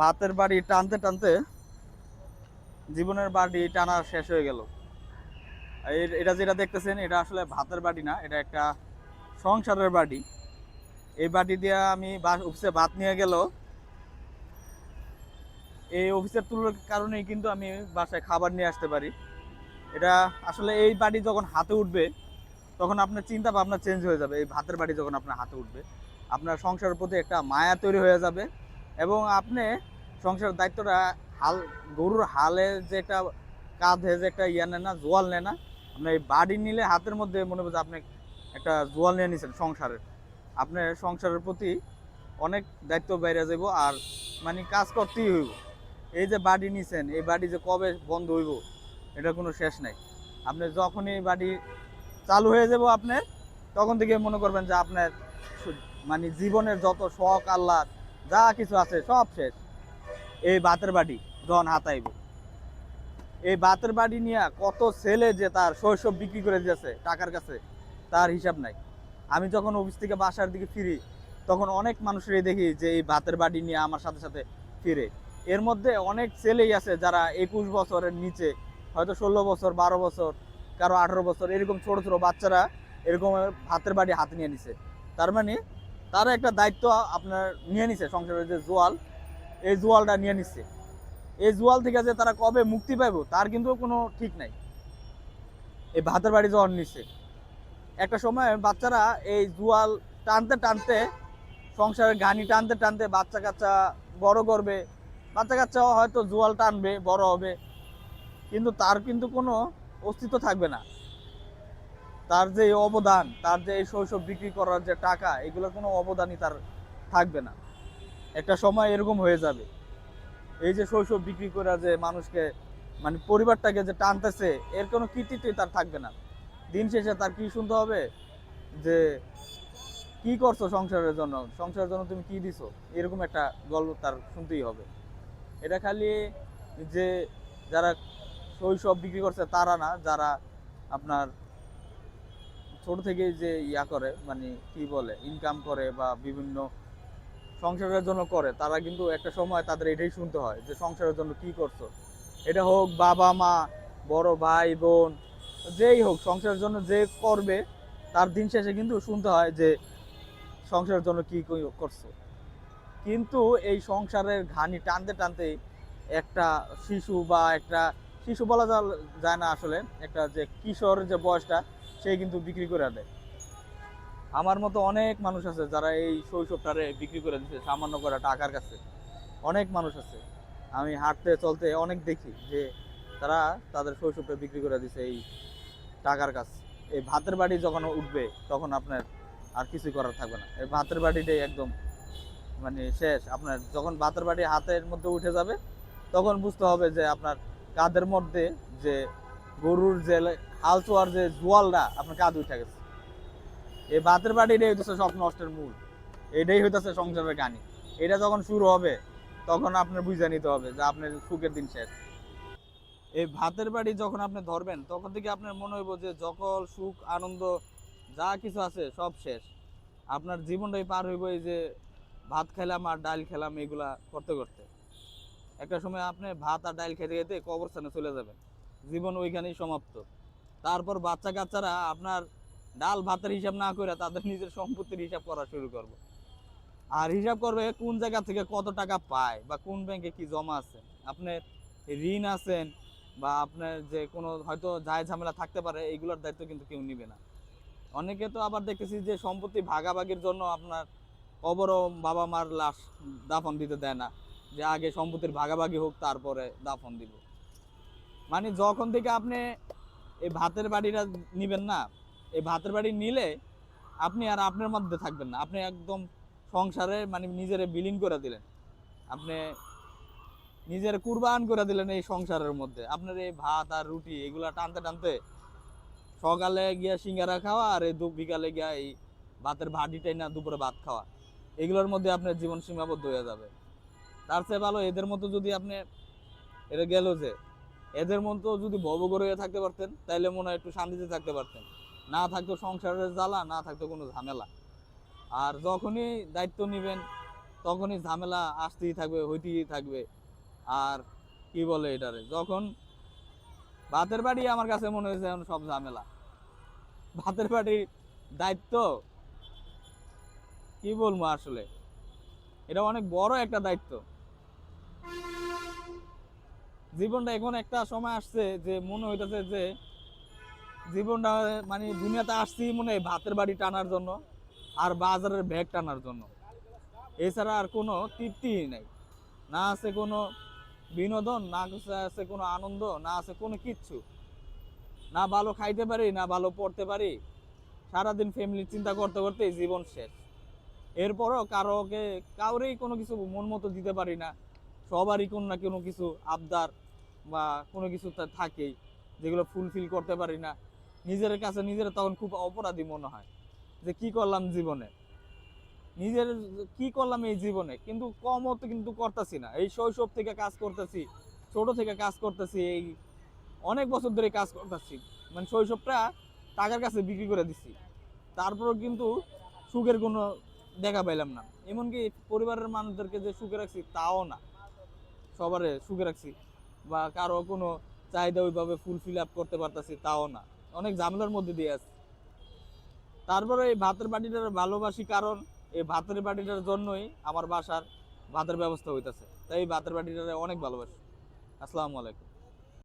ভাতের বাড়ি টানতে টানতে জীবনের বাড়ি টানা শেষ হয়ে গেল। এটা যেটা দেখতেছেন, এটা আসলে ভাতের বাড়ি না, এটা একটা সংসারের বাড়ি। এই বাড়ি দিয়ে আমি অফিসে ভাত নিয়ে গেল। এই অফিসের তুলার কারণেই কিন্তু আমি বাসায় খাবার নিয়ে আসতে পারি। এটা আসলে এই বাড়ি যখন হাতে উঠবে, তখন আপনার চিন্তা ভাবনা চেঞ্জ হয়ে যাবে। এই ভাতের বাড়ি যখন আপনার হাতে উঠবে, আপনার সংসারের প্রতি একটা মায়া তৈরি হয়ে যাবে। এবং আপনি সংসারের দায়িত্বটা হাল, গরুর হালে যে একটা কাঁধে যে একটা ইয়া নেয় না, জোয়াল নেয় না, আপনি এই বাড়ি নিলে হাতের মধ্যে মনে করছে আপনি একটা জোয়াল নিয়ে নিছেন সংসারের। আপনার সংসারের প্রতি অনেক দায়িত্ব বাইরে যাব আর মানে কাজ করতেই হইব। এই যে বাড়ি নিছেন, এই বাড়ি যে কবে বন্ধ হইব, এটা কোনো শেষ নাই। আপনি যখনই বাড়ি চালু হয়ে যাব আপনার, তখন থেকে মনে করবেন যে আপনার মানে জীবনের যত শখ আহ্লাদ যা কিছু আছে, সব শেষ। এই বাতের বাড়ি যখন হাতাইব। এই বাতের বাড়ি নিয়ে কত ছেলে যে তার শৈশব বিক্রি করে দিয়েছে টাকার কাছে, তার হিসাব নাই। আমি যখন অফিস থেকে বাসার দিকে ফিরি, তখন অনেক মানুষেরই দেখি যে এই ভাতের বাড়ি নিয়ে আমার সাথে সাথে ফিরে। এর মধ্যে অনেক ছেলেই আছে যারা একুশ বছরের নিচে, হয়তো ষোলো বছর, বারো বছর, কারও আঠারো বছর, এরকম ছোট ছোট বাচ্চারা এরকম ভাতের বাড়ি হাতে নিয়ে নিছে। তার মানে তারা একটা দায়িত্ব আপনার নিয়ে নিছে সংসারের যে জোয়াল, এই জোয়ালটা নিয়ে নিচ্ছে এই জোয়াল থেকে যে তারা কবে মুক্তি পাইবো, তার কিন্তু কোনো ঠিক নাই। এই ভাতের বাড়ি যখন নিচ্ছে একটা সময় বাচ্চারা এই জোয়াল টানতে টানতে, সংসারের গানি টানতে টানতে বাচ্চা কাচ্চা বড় করবে। বাচ্চা কাচ্চাও হয়তো জোয়াল টানবে, বড় হবে। কিন্তু তার কিন্তু কোনো অস্তিত্ব থাকবে না। তার যে অবদান, তার যে এই শৈশব বিক্রি করার যে টাকা এগুলোর কোনো অবদানই তার থাকবে না। একটা সময় এরকম হয়ে যাবে। এই যে শৈশব বিক্রি করা যে মানুষকে মানে পরিবারটাকে যে টানতেছে, এর কোনো কৃতিত্বই তার থাকবে না। দিন শেষে তার কি শুনতে হবে? যে কি করছ সংসারের জন্য? সংসারের জন্য তুমি কি দিছো? এরকম একটা গল্প তার শুনতেই হবে। এটা খালি যে যারা শৈশব বিক্রি করছে তারা না, যারা আপনার ছোট থেকে যে ইয়া করে মানে কি বলে ইনকাম করে বা বিভিন্ন সংসারের জন্য করে, তারা কিন্তু একটা সময় তাদের এটাই শুনতে হয় যে সংসারের জন্য কি করছ। এটা হোক বাবা মা, বড় ভাই, বোন, যেই হোক, সংসারের জন্য যে করবে, তার দিন শেষে কিন্তু শুনতে হয় যে সংসারের জন্য কি করছ। কিন্তু এই সংসারের ঘানি টানতে টানতে একটা শিশু বা একটা, শিশু বলা যায় না আসলে, একটা যে কিশোর যে বয়সটা সে কিন্তু বিক্রি করে দেয়। আমার মতো অনেক মানুষ আছে যারা এই শৈশবটারে বিক্রি করে দিচ্ছে সামান্য করে টাকার কাছে। অনেক মানুষ আছে। আমি হাঁটতে চলতে অনেক দেখি যে তারা তাদের শৈশবটা বিক্রি করে দিছে এই টাকার কাছে। এই ভাতের বাড়ি যখন উঠবে, তখন আপনার আর কিছু করার থাকবে না। এই ভাতের বাড়িটাই একদম মানে শেষ। আপনার যখন ভাতের বাড়ি হাতের মধ্যে উঠে যাবে, তখন বুঝতে হবে যে আপনার কাদের মধ্যে যে গরুর যে হাল চোয়ার যে জোয়ালটা, আপনার কাঁধ উঠে গেছে। এই ভাতের বাড়িটাই হইতেছে সব নষ্টের মূল। এটাই হইতেছে সংসারের গানি এটা যখন শুরু হবে, তখন আপনার বুঝে নিতে হবে যে আপনার সুখের দিন শেষ। এই ভাতের বাড়ি যখন আপনি ধরবেন, তখন থেকে আপনার মনে হইব যে সকল সুখ, আনন্দ, যা কিছু আছে সব শেষ। আপনার জীবনটাই পার হইব এই যে ভাত খেলাম আর ডাল খেলাম এগুলা করতে করতে। একটা সময় আপনি ভাত আর ডাল খেতে খেতে কবরস্থানে চলে যাবেন। জীবন ওইখানেই সমাপ্ত। তারপর বাচ্চা কাচ্চারা আপনার ডাল ভাতের হিসাব না করে তাদের নিজের সম্পত্তির হিসাব করা শুরু করবে। আর হিসাব করবে কোন জায়গা থেকে কত টাকা পায় বা কোন ব্যাংকে কি জমা আছে। আপনার ঋণ আছেন বা আপনার যে কোনো হয়তো যায় ঝামেলা থাকতে পারে, এইগুলোর দায়িত্ব কিন্তু কেউ নিবে না। অনেকে তো আবার দেখতেছি যে সম্পত্তি ভাগাভাগির জন্য আপনার কবরও বাবা মার লাশ দাফন দিতে দেয় না। যে আগে সম্পত্তির ভাগাভাগি হোক, তারপরে দাফন দিব। মানে যখন থেকে আপনি এই ভাতের বাড়িটা নিবেন না, এই ভাতের বাড়ি নিলে আপনি আর আপনার মধ্যে থাকবেন না। আপনি একদম সংসারে মানে নিজেরে বিলীন করে দিলেন। আপনি নিজের কুরবান করে দিলেন এই সংসারের মধ্যে। আপনার এই ভাত আর রুটি এগুলা টানতে টানতে সকালে গিয়া সিঙ্গারা খাওয়া আর এই বিকালে গিয়া এই ভাতের ভাটিটাই না দুপুরে ভাত খাওয়া। এগুলোর মধ্যে আপনার জীবন সীমাবদ্ধ হয়ে যাবে। তার চেয়ে ভালো এদের মতো যদি আপনি এটা গেল যে এদের মতো যদি ভবঘর হয়ে থাকতে পারতেন, তাইলে মনে হয় একটু শান্তিতে থাকতে পারতেন। না থাকতো সংসারের জ্বালা, না থাকতো কোনো ঝামেলা। আর যখনই দায়িত্ব নেবেন, তখনই ঝামেলা আসতেই থাকবে, হইতেই থাকবে। আর কি বলে এটারে? যখন ভাতের বাড়ি আমার কাছে মনে হয়েছে এখন সব ঝামেলা। ভাতের বাড়ির দায়িত্ব কি বলব আসলে? এটা অনেক বড় একটা দায়িত্ব। জীবনটা এখন একটা সময় আসছে যে মনে হইতেছে যে জীবনটা মানে দুনিয়াতে আসছি মনে ভাতের বাড়ি টানার জন্য আর বাজারের ব্যাগ টানার জন্য। এছাড়া আর কোনো তৃপ্তিই নাই। না আছে কোনো বিনোদন, না আছে কোনো আনন্দ, না আছে কোনো কিচ্ছু। না ভালো খাইতে পারি, না ভালো পড়তে পারি। সারাদিন ফ্যামিলি চিন্তা করতে করতে জীবন শেষ। এরপরও কারোকে, কাউরেই কোনো কিছু মন মতো দিতে পারি না। সবারই কোনো না কোনো কিছু আবদার বা কোনো কিছু থাকেই, যেগুলো ফুলফিল করতে পারি না। নিজের কাছে নিজের তখন খুব অপরাধী মনে হয় যে কি করলাম জীবনে। নিজের কি করলাম এই জীবনে? কিন্তু কমও তো কিন্তু করতেছি না। এই শৈশব থেকে কাজ করতেছি, ছোট থেকে কাজ করতেছি, এই অনেক বছর ধরে কাজ করতেছি। মানে শৈশবটা টাকার কাছে বিক্রি করে দিছি। তারপরেও কিন্তু সুখের কোনো দেখা পাইলাম না। এমনকি পরিবারের মানুষদেরকে যে সুখে রাখছি তাও না। সবারে সুখে রাখছি বা কারও কোনো চাহিদা ওইভাবে ফুলফিল আপ করতে পারতাছি তাও না। অনেক ঝামেলার মধ্যে দিয়ে আছে। তারপরে এই ভাতের বাটিটার ভালোবাসি কারণ, এই ভাতের বাটিটার জন্যই আমার বাসার ভাতের ব্যবস্থা হইতেছে। তাই এই ভাতের বাটিটারে অনেক ভালোবাসি। আসসালামু আলাইকুম।